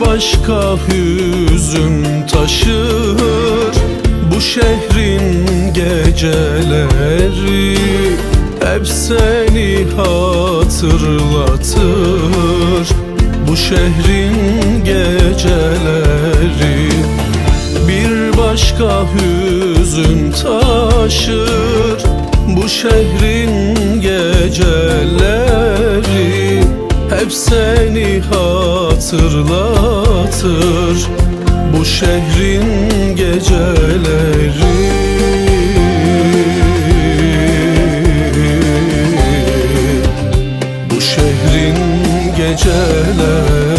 başka hüzün taşır. Bu şehrin geceleri Hep seni hatırlatır. Bu şehrin geceleri Bir başka hüzün taşır. Bu şehrin geceleri Hep seni hatırlatır. Bu şehrin geceleri. Bu şehrin geceleri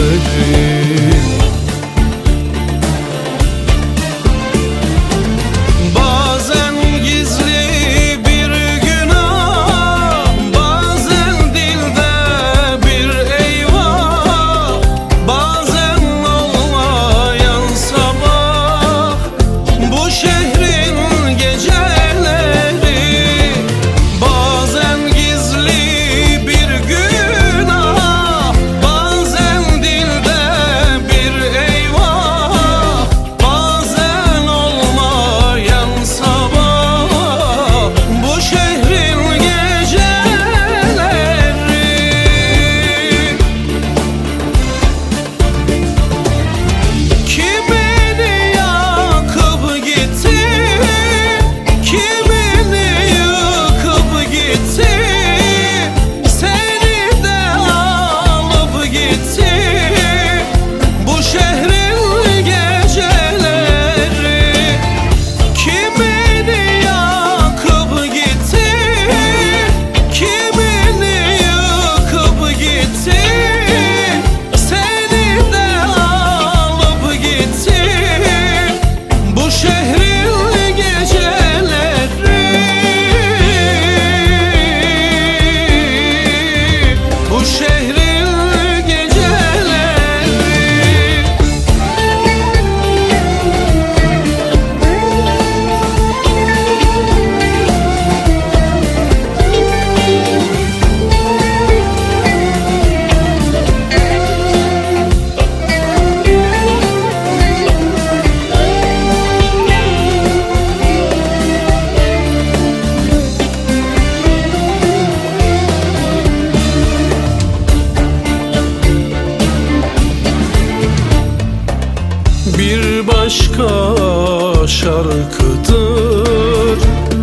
şarkıdır.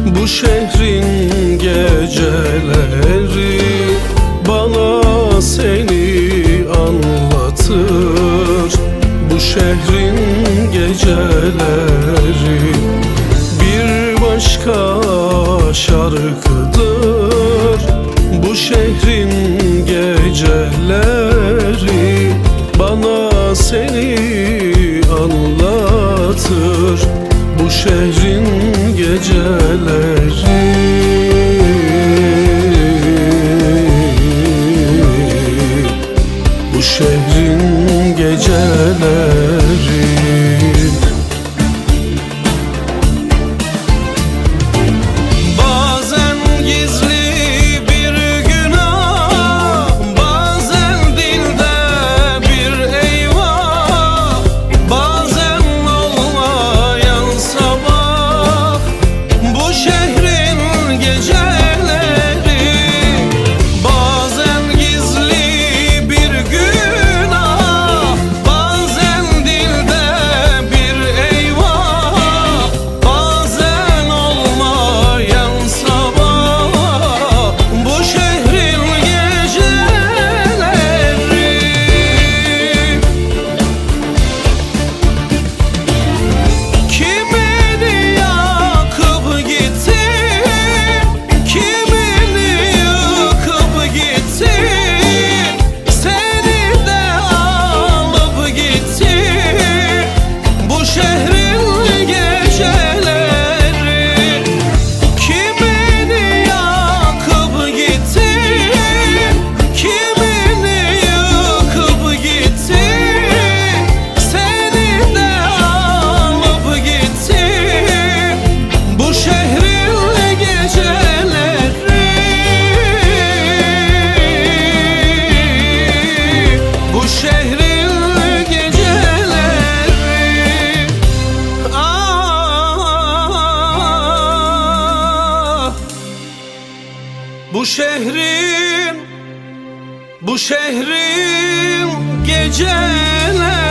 Bu şehrin geceleri Bana seni anlatır. Bu şehrin geceleri Bir başka şarkıdır şehrin Bu şehrin geceleri